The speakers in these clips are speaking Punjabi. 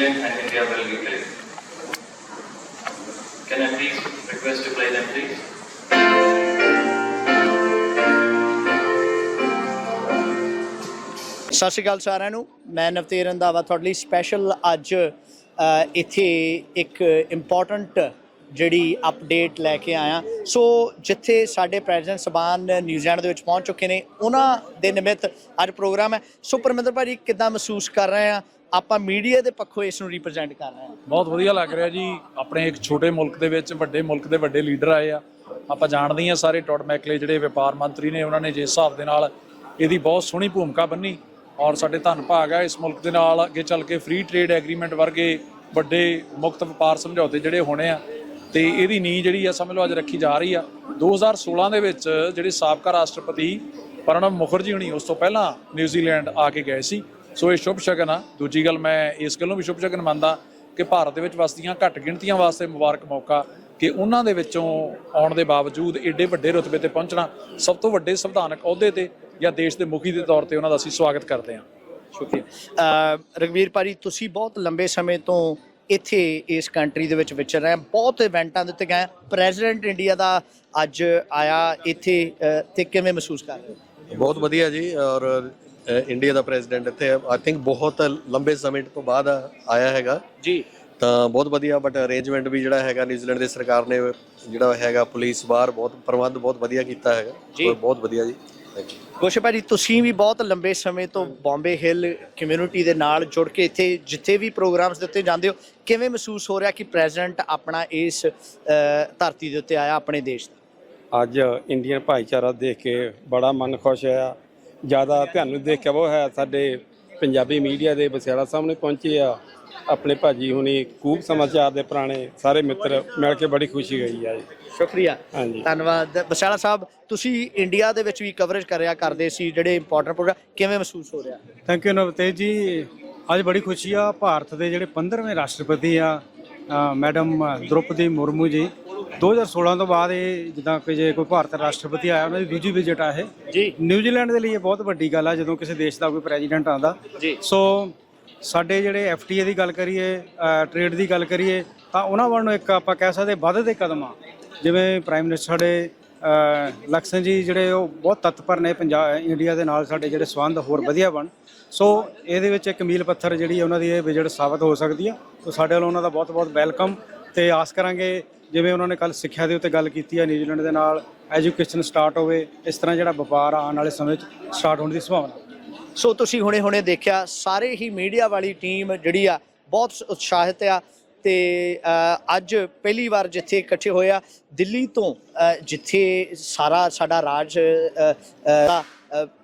of and India will be played. Can I please request to play them, please? ਸਤਿ ਸ਼੍ਰੀ ਅਕਾਲ ਸਾਰਿਆਂ ਨੂੰ ਮੈਂ ਨਵਤੇਜ ਰੰਧਾਵਾ ਤੁਹਾਡੇ ਲਈ ਸਪੈਸ਼ਲ ਅੱਜ ਇੱਥੇ ਇੱਕ ਇੰਪੋਰਟੈਂਟ ਜਿਹੜੀ ਅਪਡੇਟ ਲੈ ਕੇ ਆਇਆ ਸੋ ਜਿੱਥੇ ਸਾਡੇ ਪ੍ਰੈਜ਼ੀਡੈਂਟ ਸਬਾਨ ਨਿਊਜ਼ੀਲੈਂਡ ਦੇ ਵਿੱਚ ਪਹੁੰਚ ਚੁੱਕੇ ਨੇ ਉਹਨਾਂ ਦੇ ਨਿਮਿਤ ਅੱਜ ਪ੍ਰੋਗਰਾਮ ਹੈ ਸੋ ਪਰਮਿੰਦਰ ਭਾਜੀ ਕਿੱਦਾਂ ਮਹਿਸੂਸ ਕਰ ਰਹੇ ਆ ਆਪਾਂ ਮੀਡੀਆ ਦੇ ਪੱਖੋਂ ਇਸ ਨੂੰ ਰਿਪਰੈਜ਼ੈਂਟ ਕਰ ਰਹੇ ਹਾਂ। ਬਹੁਤ ਵਧੀਆ ਲੱਗ ਰਿਹਾ ਜੀ। ਆਪਣੇ ਇੱਕ ਛੋਟੇ ਮੁਲਕ ਦੇ ਵਿੱਚ, ਵੱਡੇ ਮੁਲਕ ਦੇ ਵੱਡੇ ਲੀਡਰ ਆਏ ਆ। ਆਪਾਂ ਜਾਣਦੇ ਹਾਂ ਸਾਰੇ ਟੌਡ ਮੈਕਲੇ ਜਿਹੜੇ ਵਪਾਰ ਮੰਤਰੀ ਨੇ, ਉਹਨਾਂ ਨੇ ਜਿਸ ਹਿਸਾਬ ਦੇ ਨਾਲ ਇਹਦੀ ਬਹੁਤ ਸੋਹਣੀ ਭੂਮਿਕਾ ਬੰਨੀ। ਔਰ ਸਾਡੇ ਧੰਨ ਭਾਗ ਆ ਇਸ ਮੁਲਕ ਦੇ ਨਾਲ ਅੱਗੇ ਚੱਲ ਕੇ ਫ੍ਰੀ ਟ੍ਰੇਡ ਐਗਰੀਮੈਂਟ ਵਰਗੇ ਵੱਡੇ ਮੁਕਤ ਵਪਾਰ ਸਮਝੌਤੇ ਜਿਹੜੇ ਹੋਣੇ ਆ। ਤੇ ਇਹਦੀ ਨੀਂਹ ਜਿਹੜੀ ਆ, ਸਮਝ ਲਓ ਅੱਜ ਰੱਖੀ ਜਾ ਰਹੀ ਆ। 2016 ਦੇ ਵਿੱਚ ਜਿਹੜੇ ਸਾਬਕਾ ਰਾਸ਼ਟਰਪਤੀ ਪ੍ਰਣਬ ਮੁਖਰਜੀ ਹੁਣੀ ਉਸ ਤੋਂ ਪਹਿਲਾਂ ਨਿਊਜ਼ੀਲੈਂਡ ਆ ਕੇ ਗਏ ਸੀ। ਸੋ ਇਹ ਸ਼ੁਭ ਸ਼ਗਨ ਆ। ਦੂਜੀ ਗੱਲ ਮੈਂ ਇਸ ਗੱਲੋਂ ਵੀ ਸ਼ੁਭ ਸ਼ਗਨ ਮੰਨਦਾ ਕਿ ਭਾਰਤ ਦੇ ਵਿੱਚ ਵਸਦੀਆਂ ਘੱਟ ਗਿਣਤੀਆਂ ਵਾਸਤੇ ਮੁਬਾਰਕ ਮੌਕਾ ਕਿ ਉਹਨਾਂ ਦੇ ਵਿੱਚੋਂ ਆਉਣ ਦੇ ਬਾਵਜੂਦ ਏਡੇ ਵੱਡੇ ਰੁਤਬੇ ਤੇ ਪਹੁੰਚਣਾ ਸਭ ਤੋਂ ਵੱਡੇ ਸੰਵਿਧਾਨਕ ਅਹੁਦੇ ਤੇ ਜਾਂ ਦੇਸ਼ ਦੇ ਮੁਖੀ ਦੇ ਤੌਰ ਤੇ ਉਹਨਾਂ ਦਾ ਅਸੀਂ ਸਵਾਗਤ ਕਰਦੇ ਹਾਂ। ਸ਼ੁਕਰੀਆ। ਅ, ਰਘਵੀਰ ਭਾਜੀ ਤੁਸੀਂ ਬਹੁਤ ਲੰਬੇ ਸਮੇਂ ਤੋਂ ਇੱਥੇ ਇਸ ਕੰਟਰੀ ਦੇ ਵਿੱਚ ਵਿਚਰ ਰਹੇ ਬਹੁਤ ਇਵੈਂਟਾਂ ਦੇ ਉੱਤੇ ਗਏ ਪ੍ਰੈਜ਼ੀਡੈਂਟ ਇੰਡੀਆ ਦਾ ਅੱਜ ਆਇਆ ਇੱਥੇ ਤੇ ਕਿਵੇਂ ਮਹਿਸੂਸ ਕਰ ਰਹੇ ਹੋ? ਬਹੁਤ ਵਧੀਆ ਜੀ ਔਰ ਇੰਡੀਆ ਦਾ ਪ੍ਰੈਜ਼ੀਡੈਂਟ ਇੱਥੇ ਆਈ ਥਿੰਕ ਬਹੁਤ ਲੰਬੇ ਸਮੇਂ ਤੋਂ ਬਾਅਦ ਆਇਆ ਹੈਗਾ। ਜੀ। ਤਾਂ ਬਹੁਤ ਵਧੀਆ ਬਟ ਅਰੇਂਜਮੈਂਟ ਵੀ ਜਿਹੜਾ ਹੈਗਾ ਨਿਊਜ਼ੀਲੈਂਡ ਦੀ ਸਰਕਾਰ ਨੇ ਜਿਹੜਾ ਹੈਗਾ ਪੁਲਿਸ ਬਾਹਰ ਬਹੁਤ ਪ੍ਰਬੰਧ ਬਹੁਤ ਵਧੀਆ ਕੀਤਾ ਹੈਗਾ। ਬਹੁਤ ਵਧੀਆ ਜੀ। ਥੈਂਕ ਯੂ ਗੋਸ਼ੇ ਭਾਜੀ ਤੁਸੀਂ ਵੀ ਬਹੁਤ ਲੰਬੇ ਸਮੇਂ ਤੋਂ ਬੰਬੇ ਹਿੱਲ ਕਮਿਊਨਿਟੀ ਦੇ ਨਾਲ ਜੁੜ ਕੇ ਇੱਥੇ ਜਿੱਥੇ ਵੀ ਪ੍ਰੋਗਰਾਮਸ ਦੇ ਉੱਤੇ ਜਾਂਦੇ ਹੋ ਕਿਵੇਂ ਮਹਿਸੂਸ ਹੋ ਰਿਹਾ ਕਿ ਪ੍ਰੈਜ਼ੀਡੈਂਟ ਆਪਣਾ ਇਸ ਧਰਤੀ ਦੇ ਉੱਤੇ ਆਇਆ ਆਪਣੇ ਦੇਸ਼ ਦਾ? ਅੱਜ ਇੰਡੀਅਨ ਭਾਈਚਾਰਾ ਦੇਖ ਕੇ ਬੜਾ ਮਨ ਖੁਸ਼ ਹੋਇਆ। ਜ਼ਿਆਦਾ ਧਿਆਨ ਨੂੰ ਦੇਖ ਕੇ ਉਹ ਹੈ ਸਾਡੇ ਪੰਜਾਬੀ ਮੀਡੀਆ ਦੇ ਬਸਿਆਲਾ ਸਾਹਮਣੇ ਪਹੁੰਚੇ ਆ। ਆਪਣੇ ਭਾਜੀ ਹੁਣੀ ਕੂਬ ਸਮਾਚਾਰ ਦੇ ਪੁਰਾਣੇ ਸਾਰੇ ਮਿੱਤਰ ਮਿਲ ਕੇ ਬੜੀ ਖੁਸ਼ੀ ਹੋਈ ਆ ਜੀ। ਸ਼ੁਕਰੀਆ। ਹਾਂਜੀ। ਧੰਨਵਾਦ। ਬਸ਼ਾਲਾ ਸਾਹਿਬ ਤੁਸੀਂ ਇੰਡੀਆ ਦੇ ਵਿੱਚ ਵੀ ਕਵਰੇਜ ਕਰਿਆ ਕਰਦੇ ਸੀ ਜਿਹੜੇ ਇੰਪੋਰਟੈਂਟ ਪ੍ਰੋਗਰਾਮ ਕਿਵੇਂ ਮਹਿਸੂਸ ਹੋ ਰਿਹਾ? ਥੈਂਕ ਯੂ ਨਵਤੇਜ ਜੀ। ਅੱਜ ਬੜੀ ਖੁਸ਼ੀ ਆ ਭਾਰਤ ਦੇ ਜਿਹੜੇ 15ਵੇਂ ਰਾਸ਼ਟਰਪਤੀ ਆ ਮੈਡਮ ਦ੍ਰੋਪਦੀ ਮੁਰਮੂ ਜੀ 2016 ਤੋਂ ਬਾਅਦ ਇਹ ਜਿੱਦਾਂ ਕਿ ਜੇ ਕੋਈ ਭਾਰਤ ਰਾਸ਼ਟਰਪਤੀ ਆਇਆ ਉਹਨਾਂ ਦੀ ਦੂਜੀ ਵਿਜ਼ਿਟ ਆ ਇਹ। ਜੀ। ਨਿਊਜ਼ੀਲੈਂਡ ਦੇ ਲਈ ਇਹ ਬਹੁਤ ਵੱਡੀ ਗੱਲ ਆ ਜਦੋਂ ਕਿਸੇ ਦੇਸ਼ ਦਾ ਕੋਈ ਪ੍ਰੈਜ਼ੀਡੈਂਟ ਆਉਂਦਾ। ਜੀ। ਸੋ ਸਾਡੇ ਜਿਹੜੇ ਐਫਟੀਏ ਦੀ ਗੱਲ ਕਰੀਏ ਟ੍ਰੇਡ ਦੀ ਗੱਲ ਕਰੀਏ ਤਾਂ ਉਹਨਾਂ ਵੱਲ ਇੱਕ ਆਪਾਂ ਕਹਿ ਸਕਦੇ ਵੱਧਦੇ ਕਦਮ ਆ। ਜਿਵੇਂ ਪ੍ਰਾਈਮ ਮਿਨਿਸਟਰ ਸਾਡੇ ਲਕਸ਼ਣ ਜੀ ਜਿਹੜੇ ਉਹ ਬਹੁਤ ਤਤਪਰ ਨੇ ਪੰਜਾਬ ਇੰਡੀਆ ਦੇ ਨਾਲ ਸਾਡੇ ਜਿਹੜੇ ਸਬੰਧ ਹੋਰ ਵਧੀਆ ਬਣ। ਸੋ ਇਹਦੇ ਵਿੱਚ ਇੱਕ ਮੀਲ ਪੱਥਰ ਜਿਹੜੀ ਉਹਨਾਂ ਦੀ ਇਹ ਵਿਜਿਟ ਸਾਬਤ ਹੋ ਸਕਦੀ ਆ। ਸੋ ਸਾਡੇ ਵੱਲੋਂ ਉਹਨਾਂ ਦਾ ਬਹੁਤ ਬਹੁਤ ਵੈਲਕਮ ਤੇ ਆਸ ਕਰਾਂਗੇ ਜਿਵੇਂ ਉਹਨਾਂ ਨੇ ਕੱਲ ਸਿੱਖਿਆ ਦੇ ਉੱਤੇ ਗੱਲ ਕੀਤੀ ਆ, ਨਿਊਜ਼ੀਲੈਂਡ ਦੇ ਨਾਲ ਐਜੂਕੇਸ਼ਨ ਸਟਾਰਟ ਹੋਵੇ, ਇਸ ਤਰ੍ਹਾਂ ਜਿਹੜਾ ਵਪਾਰ ਆਉਣ ਵਾਲੇ ਸਮੇਂ 'ਚ ਸਟਾਰਟ ਹੋਣ ਦੀ ਸੰਭਾਵਨਾ। ਸੋ ਤੁਸੀਂ ਹੁਣੇ ਹੁਣੇ ਦੇਖਿਆ, ਸਾਰੇ ਹੀ ਮੀਡੀਆ ਵਾਲੀ ਟੀਮ ਜਿਹੜੀ ਆ ਬਹੁਤ ਉਤਸ਼ਾਹਿਤ ਆ। ਤੇ ਅੱਜ ਪਹਿਲੀ ਵਾਰ ਜਿੱਥੇ ਇਕੱਠੇ ਹੋਏ ਆ ਦਿੱਲੀ ਤੋਂ ਜਿੱਥੇ ਸਾਰਾ ਸਾਡਾ ਰਾਜ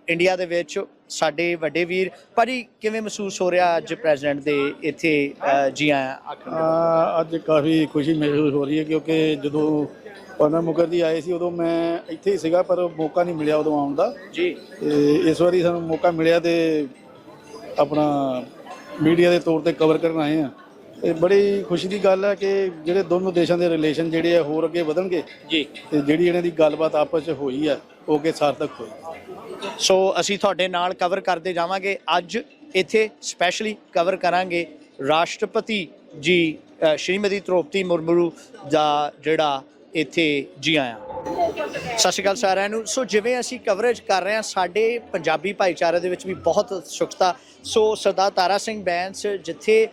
ਇੰਡੀਆ ਦੇ ਵਿੱਚ ਸਾਡੇ ਵੱਡੇ ਵੀਰ ਭਾਜੀ ਕਿਵੇਂ ਮਹਿਸੂਸ ਹੋ ਰਿਹਾ ਅੱਜ ਪ੍ਰੈਜ਼ੀਡੈਂਟ ਦੇ ਇੱਥੇ ਜੀ ਆਇਆਂ ਆਖਣ ਅੱਜ ਕਾਫੀ ਖੁਸ਼ੀ ਮਹਿਸੂਸ ਹੋ ਰਹੀ ਹੈ ਕਿਉਂਕਿ ਜਦੋਂ ਪ੍ਰਣਬ ਮੁਖਰਜੀ ਆਏ ਸੀ ਉਦੋਂ ਮੈਂ ਇੱਥੇ ਹੀ ਸੀਗਾ ਪਰ ਮੌਕਾ ਨਹੀਂ ਮਿਲਿਆ ਉਦੋਂ ਆਉਣ ਦਾ। ਜੀ। ਤੇ ਇਸ ਵਾਰੀ ਸਾਨੂੰ ਮੌਕਾ ਮਿਲਿਆ ਤੇ ਆਪਣਾ ਮੀਡੀਆ ਦੇ ਤੌਰ ਤੇ ਕਵਰ ਕਰਨ ਆਏ ਆ ਤੇ ਬੜੀ ਖੁਸ਼ੀ ਦੀ ਗੱਲ ਹੈ ਕਿ ਜਿਹੜੇ ਦੋਨੋਂ ਦੇਸ਼ਾਂ ਦੇ ਰਿਲੇਸ਼ਨ ਜਿਹੜੇ ਆ ਹੋਰ ਅੱਗੇ ਵਧਣਗੇ। ਜੀ। ਤੇ ਜਿਹੜੀ ਇਹਨਾਂ ਦੀ ਗੱਲਬਾਤ ਆਪਸ ਵਿੱਚ ਹੋਈ ਆ ਉਹ ਅੱਗੇ ਸਾਰਥਕ ਹੋਈ। ਸੋ ਅਸੀਂ ਤੁਹਾਡੇ ਨਾਲ ਕਵਰ ਕਰਦੇ ਜਾਵਾਂਗੇ। ਅੱਜ ਇੱਥੇ ਸਪੈਸ਼ਲੀ ਕਵਰ ਕਰਾਂਗੇ ਰਾਸ਼ਟਰਪਤੀ ਜੀ ਅ, ਸ਼੍ਰੀਮਤੀ ਦ੍ਰੋਪਦੀ ਮੁਰਮੂ ਦਾ ਜਿਹੜਾ ਇੱਥੇ ਜੀ ਆਇਆਂ। ਸਤਿ ਸ਼੍ਰੀ ਅਕਾਲ ਸਾਰਿਆਂ ਨੂੰ। ਸੋ ਜਿਵੇਂ ਅਸੀਂ ਕਵਰੇਜ ਕਰ ਰਹੇ ਹਾਂ ਸਾਡੇ ਪੰਜਾਬੀ ਭਾਈਚਾਰੇ ਦੇ ਵਿੱਚ ਵੀ ਬਹੁਤ ਉਤਸੁਕਤਾ ਸੋ ਸਰਦਾਰ ਤਾਰਾ ਸਿੰਘ ਬੈਂਸ ਜਿੱਥੇ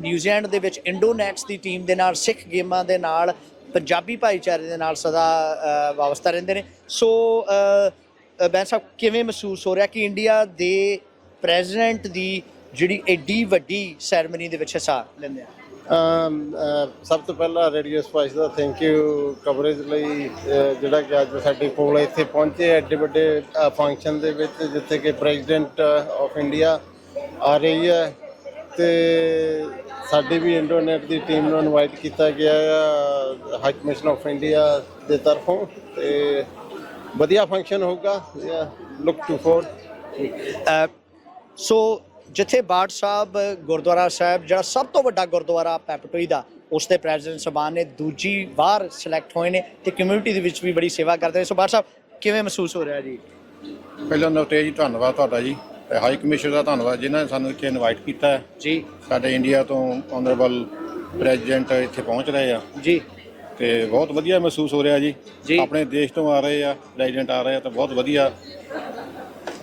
ਨਿਊਜ਼ੀਲੈਂਡ ਦੇ ਵਿੱਚ ਇੰਡੋਨੈਟਸ ਦੀ ਟੀਮ ਦੇ ਨਾਲ ਸਿੱਖ ਗੇਮਾਂ ਦੇ ਨਾਲ ਪੰਜਾਬੀ ਭਾਈਚਾਰੇ ਦੇ ਨਾਲ ਸਦਾ ਅ, ਰਹਿੰਦੇ ਨੇ। ਸੋ ਅ, ਸਾਹਿਬ ਕਿਵੇਂ ਮਹਿਸੂਸ ਹੋ ਰਿਹਾ ਕਿ ਇੰਡੀਆ ਦੇ ਪ੍ਰੈਜ਼ੀਡੈਂਟ ਦੀ ਜਿਹੜੀ ਐਡੀ ਵੱਡੀ ਸੈਰੇਮਨੀ ਦੇ ਵਿੱਚ ਹਿੱਸਾ ਲੈਂਦੇ ਆ? ਸਭ ਤੋਂ ਪਹਿਲਾਂ ਰੇਡੀਓ ਸਪਾਈਸ ਦਾ ਥੈਂਕ ਯੂ ਕਵਰੇਜ ਲਈ ਜਿਹੜਾ ਕਿ ਅੱਜ ਸਾਡੇ ਕੋਲ ਇੱਥੇ ਪਹੁੰਚੇ ਐਡੇ ਵੱਡੇ ਫੰਕਸ਼ਨ ਦੇ ਵਿੱਚ ਜਿੱਥੇ ਕਿ ਪ੍ਰੈਜ਼ੀਡੈਂਟ ਆਫ ਇੰਡੀਆ ਆ ਰਹੀ ਹੈ। ਤੇ ਸਾਡੀ ਵੀ ਇੰਟਰਨੈਟ ਦੀ ਟੀਮ ਨੂੰ ਇਨਵਾਈਟ ਕੀਤਾ ਗਿਆ ਆ ਹਾਈ ਕਮਿਸ਼ਨ ਆਫ ਇੰਡੀਆ ਦੇ ਤਰਫੋਂ ਤੇ ਵਧੀਆ ਫੰਕਸ਼ਨ ਹੋਊਗਾ ਲੁੱਕ ਟੂ ਫੋਰ ਸੋ ਜਿੱਥੇ ਬਾੜ ਸਾਹਿਬ ਗੁਰਦੁਆਰਾ ਸਾਹਿਬ ਜਿਹੜਾ ਸਭ ਤੋਂ ਵੱਡਾ ਗੁਰਦੁਆਰਾ ਪੈਪਟੋਈ ਦਾ ਉਸ ਦੇ ਪ੍ਰੈਜ਼ੀਡੈਂਟ ਸਬਾਨ ਨੇ ਦੂਜੀ ਵਾਰ ਸਿਲੈਕਟ ਹੋਏ ਨੇ ਤੇ ਕਮਿਊਨਿਟੀ ਦੇ ਵਿੱਚ ਵੀ ਬੜੀ ਸੇਵਾ ਕਰਦੇ ਨੇ। ਸੋ ਬਾੜ ਸਾਹਿਬ ਕਿਵੇਂ ਮਹਿਸੂਸ ਹੋ ਰਿਹਾ ਜੀ? ਪਹਿਲਾਂ ਨਵਤੇਜ ਜੀ ਧੰਨਵਾਦ ਤੁਹਾਡਾ ਜੀ। ਹਾਈ ਕਮਿਸ਼ਨ ਦਾ ਧੰਨਵਾਦ ਜਿਨ੍ਹਾਂ ਨੇ ਸਾਨੂੰ ਇੱਥੇ ਇਨਵਾਈਟ ਕੀਤਾ ਹੈ। ਜੀ। ਸਾਡੇ ਇੰਡੀਆ ਤੋਂ ਆਨਰੇਬਲ ਪ੍ਰੈਜ਼ੀਡੈਂਟ ਇੱਥੇ ਪਹੁੰਚ ਰਹੇ ਆ। ਜੀ। ਤੇ ਬਹੁਤ ਵਧੀਆ ਮਹਿਸੂਸ ਹੋ ਰਿਹਾ ਜੀ। ਆਪਣੇ ਦੇਸ਼ ਤੋਂ ਆ ਰਹੇ ਆ ਪ੍ਰੈਜ਼ੀਡੈਂਟ ਆ ਰਹੇ ਆ ਤਾਂ ਬਹੁਤ ਵਧੀਆ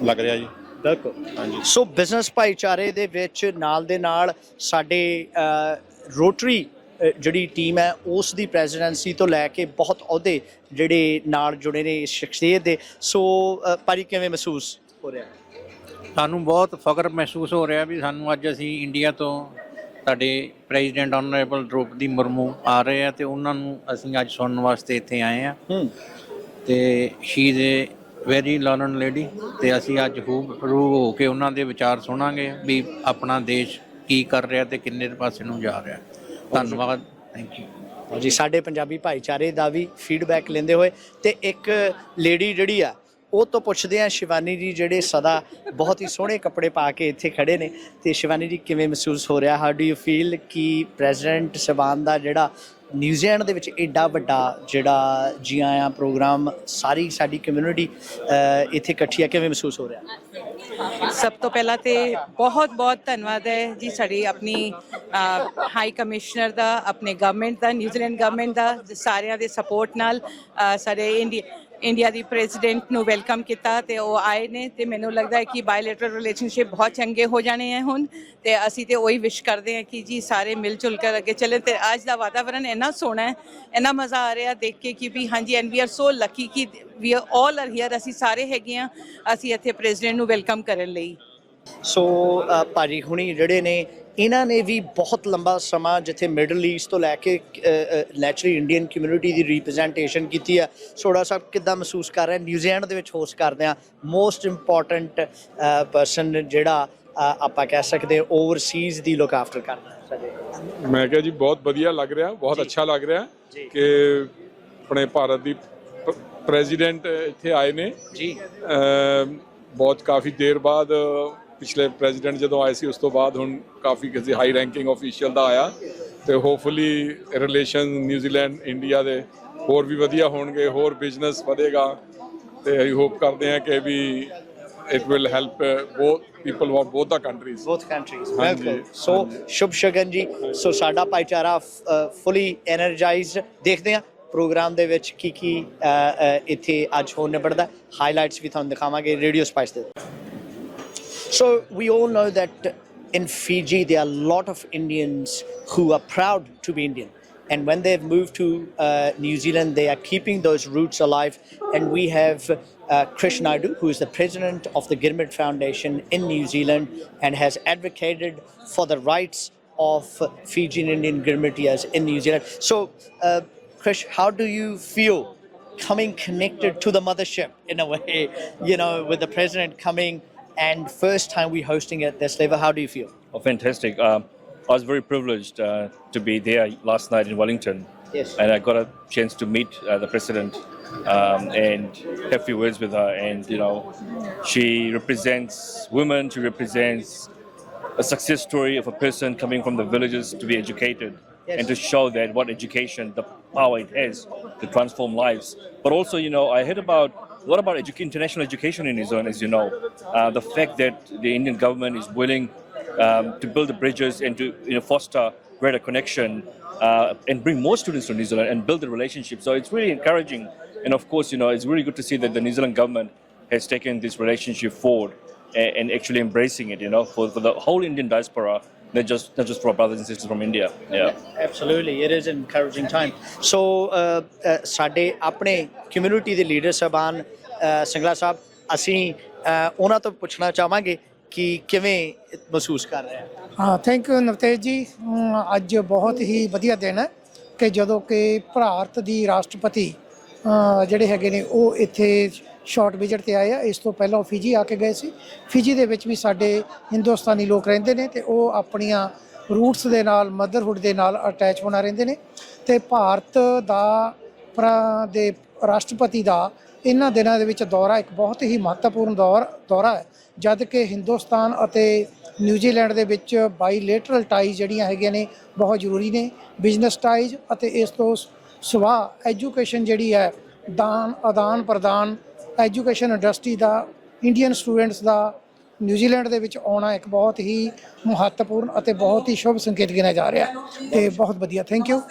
ਲੱਗ ਰਿਹਾ ਜੀ। ਬਿਲਕੁਲ। ਹਾਂਜੀ। ਸੋ ਬਿਜ਼ਨਸ ਭਾਈਚਾਰੇ ਦੇ ਵਿੱਚ ਨਾਲ ਦੇ ਨਾਲ ਸਾਡੇ ਰੋਟਰੀ ਜਿਹੜੀ ਟੀਮ ਹੈ ਉਸ ਦੀ ਪ੍ਰੈਜ਼ੀਡੈਂਸੀ ਤੋਂ ਲੈ ਕੇ ਬਹੁਤ ਅਹੁਦੇ ਜਿਹੜੇ ਨਾਲ ਜੁੜੇ ਨੇ ਇਸ ਸ਼ਖਸੀਅਤ ਦੇ। ਸੋ ਭਾਜੀ ਕਿਵੇਂ ਮਹਿਸੂਸ ਹੋ ਰਿਹਾ? ਸਾਨੂੰ ਬਹੁਤ ਫਖਰ ਮਹਿਸੂਸ ਹੋ ਰਿਹਾ ਵੀ ਸਾਨੂੰ ਅੱਜ ਅਸੀਂ ਇੰਡੀਆ ਤੋਂ ਸਾਡੇ ਪ੍ਰੈਜ਼ੀਡੈਂਟ ਆਨਰੇਬਲ ਦ੍ਰੋਪਦੀ ਮੁਰਮੂ ਆ ਰਹੇ ਆ ਤੇ ਉਹਨਾਂ ਨੂੰ ਅਸੀਂ ਅੱਜ ਸੁਣਨ ਵਾਸਤੇ ਇੱਥੇ ਆਏ ਆ। ਹੂੰ। ਤੇ she a very learned lady ਤੇ ਅਸੀਂ ਅੱਜ ਖੂਬ ਰੂ ਹੋ ਕੇ ਉਹਨਾਂ ਦੇ ਵਿਚਾਰ ਸੁਣਾਂਗੇ ਵੀ ਆਪਣਾ ਦੇਸ਼ ਕੀ ਕਰ ਰਿਹਾ ਤੇ ਕਿੰਨੇ ਪਾਸੇ ਨੂੰ ਜਾ ਰਿਹਾ। ਧੰਨਵਾਦ। ਥੈਂਕ ਯੂ ਜੀ ਸਾਡੇ ਪੰਜਾਬੀ ਭਾਈਚਾਰੇ ਦਾ ਵੀ ਫੀਡਬੈਕ ਲੈਂਦੇ ਹੋਏ ਤੇ ਇੱਕ ਲੇਡੀ ਜਿਹੜੀ ਆ ਉਹ ਤੋਂ ਪੁੱਛਦੇ ਆ ਸ਼ਿਵਾਨੀ ਜੀ ਜਿਹੜੇ ਸਦਾ ਬਹੁਤ ਹੀ ਸੋਹਣੇ ਕੱਪੜੇ ਪਾ ਕੇ ਇੱਥੇ ਖੜੇ ਨੇ। ਤੇ ਸ਼ਿਵਾਨੀ ਜੀ, ਕਿਵੇਂ ਮਹਿਸੂਸ ਹੋ ਰਿਹਾ? ਹਾਊ ਡੂ ਯੂ ਫੀਲ ਕਿ ਪ੍ਰੈਜ਼ੀਡੈਂਟ ਸਬਾਨ ਦਾ ਜਿਹੜਾ ਨਿਊਜ਼ੀਲੈਂਡ ਦੇ ਵਿੱਚ ਐਡਾ ਵੱਡਾ ਜਿਹੜਾ ਜੀ ਆਇਆਂ ਪ੍ਰੋਗਰਾਮ, ਸਾਰੀ ਸਾਡੀ ਕਮਿਊਨਿਟੀ ਇੱਥੇ ਇਕੱਠੀ ਆ, ਕਿਵੇਂ ਮਹਿਸੂਸ ਹੋ ਰਿਹਾ? ਸਭ ਤੋਂ ਪਹਿਲਾਂ ਤੇ ਬਹੁਤ ਬਹੁਤ ਧੰਨਵਾਦ ਹੈ ਜੀ ਸਾਡੀ ਆਪਣੀ ਹਾਈ ਕਮਿਸ਼ਨਰ ਦਾ, ਆਪਣੇ ਗਵਰਨਮੈਂਟ ਦਾ ਨਿਊਜ਼ੀਲੈਂਡ ਗਵਰਨਮੈਂਟ ਦਾ, ਸਾਰਿਆਂ ਦੇ ਸਪੋਰਟ ਨਾਲ ਸਾਡੇ ਇੰਡੀਆ ਇੰਡੀਆ ਦੀ ਪ੍ਰੈਜ਼ੀਡੈਂਟ ਨੂੰ ਵੈਲਕਮ ਕੀਤਾ ਤੇ ਉਹ ਆਏ ਨੇ ਤੇ ਮੈਨੂੰ ਲੱਗਦਾ ਹੈ ਕਿ ਬਾਇਲੇਟਰਲ ਰਿਲੇਸ਼ਨਸ਼ਿਪ ਬਹੁਤ ਚੰਗੇ ਹੋ ਜਾਣੇ ਹੈ ਹੁਣ ਤੇ ਅਸੀਂ ਤੇ ਉਹੀ ਵਿਸ਼ ਕਰਦੇ ਹਾਂ ਕਿ ਜੀ ਸਾਰੇ ਮਿਲ ਜੁਲ ਕੇ ਅੱਗੇ ਚੱਲੇ ਤੇ ਅੱਜ ਦਾ ਵਾਤਾਵਰਣ ਇੰਨਾ ਸੋਹਣਾ ਹੈ, ਇੰਨਾ ਮਜ਼ਾ ਆ ਰਿਹਾ ਦੇਖ ਕੇ ਕਿ ਵੀ ਹਾਂਜੀ and we are so lucky ਕਿ ਵੀ ਆਲ ਆਰ ਹੇਅਰ ਅਸੀਂ ਸਾਰੇ ਹੈਗੇ ਆ ਅਸੀਂ ਇੱਥੇ ਪ੍ਰੈਜ਼ੀਡੈਂਟ ਨੂੰ ਵੈਲਕਮ ਕਰਨ ਲਈ। ਸੋ ਭਾਜੀ ਹੁਣੀ ਜਿਹੜੇ ਨੇ ਇਹਨਾਂ ਨੇ ਵੀ ਬਹੁਤ ਲੰਬਾ ਸਮਾਂ ਜਿੱਥੇ ਮਿਡਲ ਈਸਟ ਤੋਂ ਲੈ ਕੇ ਨੈਚੁਰਲੀ ਇੰਡੀਅਨ ਕਮਿਊਨਿਟੀ ਦੀ ਰਿਪਰੈਜ਼ੈਂਟੇਸ਼ਨ ਕੀਤੀ ਆ। ਸੋੜਾ ਸਾਹਿਬ ਕਿੱਦਾਂ ਮਹਿਸੂਸ ਕਰ ਰਹੇ? ਨਿਊਜ਼ੀਲੈਂਡ ਦੇ ਵਿੱਚ ਹੋਸਟ ਕਰਦੇ ਆ। ਮੋਸਟ ਇੰਪੋਰਟੈਂਟ ਪਰਸਨ ਜਿਹੜਾ ਆਪਾਂ ਕਹਿ ਸਕਦੇ ਓਵਰਸੀਜ਼ ਦੀ ਲੁੱਕ ਆਫਟਰ ਕਰਦਾ ਮੈਂ ਕਿਹਾ ਜੀ ਬਹੁਤ ਵਧੀਆ ਲੱਗ ਰਿਹਾ ਬਹੁਤ ਅੱਛਾ ਲੱਗ ਰਿਹਾ। ਕਿ ਆਪਣੇ ਭਾਰਤ ਦੀ ਪ੍ਰੈਜ਼ੀਡੈਂਟ ਇੱਥੇ ਆਏ ਨੇ। ਜੀ। ਬਹੁਤ ਕਾਫੀ ਦੇਰ ਬਾਅਦ ਪਿਛਲੇ ਪ੍ਰੈਜ਼ੀਡੈਂਟ ਜਦੋਂ ਆਏ ਸੀ ਉਸ ਤੋਂ ਬਾਅਦ ਹੁਣ ਕਾਫੀ ਕਿਸੇ ਹਾਈ ਰੈਂਕਿੰਗ ਆਫੀਸ਼ੀਅਲ ਦਾ ਆਇਆ ਤੇ ਹੋਪਫੁਲੀ ਰਿਲੇਸ਼ਨ ਨਿਊਜ਼ੀਲੈਂਡ ਇੰਡੀਆ ਦੇ ਹੋਰ ਵੀ ਵਧੀਆ ਹੋਣਗੇ ਹੋਰ ਬਿਜ਼ਨਸ ਵਧੇਗਾ ਤੇ ਅਸੀਂ ਹੋਪ ਕਰਦੇ ਹਾਂ ਕਿ ਵੀ it will help both people of both the countries both countries ਹਾਂਜੀ, ਬਿਲਕੁਲ ਸੋ ਸ਼ੁਭ ਸ਼ਗਨ ਜੀ ਸੋ ਸਾਡਾ ਭਾਈਚਾਰਾ ਫੁੱਲੀ ਐਨਰਜਾਈਜ਼ਡ ਦੇਖਦੇ ਆ ਪ੍ਰੋਗਰਾਮ ਦੇ ਵਿੱਚ ਕੀ ਕੀ ਇੱਥੇ ਅੱਜ ਹੋ ਨਿਬੜਦਾ ਹਾਈਲਾਈਟਸ ਵੀ ਤੁਹਾਨੂੰ ਦਿਖਾਵਾਂਗੇ ਰੇਡੀਓ ਸਪਾਈਸ ਦੇ So we all know that in Fiji there are a lot of Indians who are proud to be Indian. And when they've moved to uh, New Zealand, they are keeping those roots alive. And we have uh, Krish Naidu, who is the president of the Gilbert Foundation in New Zealand and has advocated for the rights of Fijian Indian Gilbertias in New Zealand. So, uh, Krish, how do you feel coming connected to the mothership in a way, you know, with the president coming and first time we're hosting at this level. How do you feel? Oh, fantastic. Um, I was very privileged uh, to be there last night in Wellington. Yes. And I got a chance to meet uh, the president um, and have a few words with her. And, you know, she represents women, she represents a success story of a person coming from the villages to be educated Yes. and to show that what education, the power it has to transform lives. But also, you know, I heard about what about edu- international education in New Zealand, as you know. Uh, the fact that the Indian government is willing um, to build the bridges and to you know, foster greater connection uh, and bring more students to New Zealand and build the relationship. So it's really encouraging. And of course, you know, it's really good to see that the New Zealand government has taken this relationship forward and, and actually embracing it, you know, for, for the whole Indian diaspora, not just, not just for our brothers and sisters from India. Yeah. Absolutely it is encouraging time so ਸਾਡੇ ਆਪਣੇ ਕਮਿਊਨਿਟੀ ਦੇ ਲੀਡਰ ਸਾਹਿਬਾਨ ਅ, ਸਿੰਗਲਾ ਸਾਹਿਬ ਅਸੀਂ ਅ, ਉਹਨਾਂ ਤੋਂ ਪੁੱਛਣਾ ਚਾਹਾਂਗੇ ਕਿ ਕਿਵੇਂ ਮਹਿਸੂਸ ਕਰ ਰਹੇ ਆ ਹਾਂ ਥੈਂਕ ਯੂ ਨਵਤੇਜ ਜੀ ਅਮ ਅੱਜ ਬਹੁਤ ਹੀ ਵਧੀਆ ਦਿਨ ਹੈ ਕਿ ਜਦੋਂ ਕਿ ਭਾਰਤ ਦੀ ਰਾਸ਼ਟਰਪਤੀ ਅ, ਜਿਹੜੇ ਹੈਗੇ ਨੇ ਉਹ ਇੱਥੇ ਸ਼ਾਰਟ ਵਿਜ਼ਿਟ ਤੇ ਆਏ ਆ। ਇਸ ਤੋਂ ਪਹਿਲਾਂ ਉਹ ਫਿਜੀ ਆ ਕੇ ਗਏ ਸੀ। ਫਿਜੀ ਦੇ ਵਿੱਚ ਵੀ ਸਾਡੇ ਹਿੰਦੁਸਤਾਨੀ ਲੋਕ ਰਹਿੰਦੇ ਨੇ ਤੇ ਉਹ ਆਪਣੀਆਂ ਰੂਟਸ ਦੇ ਨਾਲ, ਮਦਰਹੁੱਡ ਦੇ ਨਾਲ ਅਟੈਚ ਹੋਣਾ ਰਹਿੰਦੇ ਨੇ। ਤੇ ਭਾਰਤ ਦਾ, ਪ੍ਰਾ ਦੇ ਰਾਸ਼ਟਰਪਤੀ ਦਾ ਇਹਨਾਂ ਦਿਨਾਂ ਦੇ ਵਿੱਚ ਦੌਰਾ ਇੱਕ ਬਹੁਤ ਹੀ ਮਹੱਤਵਪੂਰਨ ਦੌਰ, ਦੌਰਾ ਹੈ। ਜਦ ਕਿ ਹਿੰਦੁਸਤਾਨ ਅਤੇ ਨਿਊਜ਼ੀਲੈਂਡ ਦੇ ਵਿੱਚ ਬਾਈਲੇਟਰਲ ਟਾਈਜ਼ ਜਿਹੜੀਆਂ ਹੈਗੀਆਂ ਨੇ, ਬਹੁਤ ਜ਼ਰੂਰੀ ਨੇ। ਬਿਜ਼ਨਸ ਟਾਈਜ਼ ਅਤੇ ਇਸ ਤੋਂ ਸਵਾ ਐਜੂਕੇਸ਼ਨ ਜਿਹੜੀ ਹੈ, ਦਾਨ ਆਦਾਨ ਪ੍ਰਦਾਨ ਐਜੂਕੇਸ਼ਨ ਇੰਡਸਟਰੀ ਦਾ, ਇੰਡੀਅਨ ਸਟੂਡੈਂਟਸ ਦਾ ਨਿਊਜ਼ੀਲੈਂਡ ਦੇ ਵਿੱਚ ਆਉਣਾ ਇੱਕ ਬਹੁਤ ਹੀ ਮਹੱਤਵਪੂਰਨ ਅਤੇ ਬਹੁਤ ਹੀ ਸ਼ੁਭ ਸੰਕੇਤ ਗਿਣਿਆ ਜਾ ਰਿਹਾ ਹੈ। ਤੇ ਬਹੁਤ ਵਧੀਆ ਥੈਂਕ ਯੂ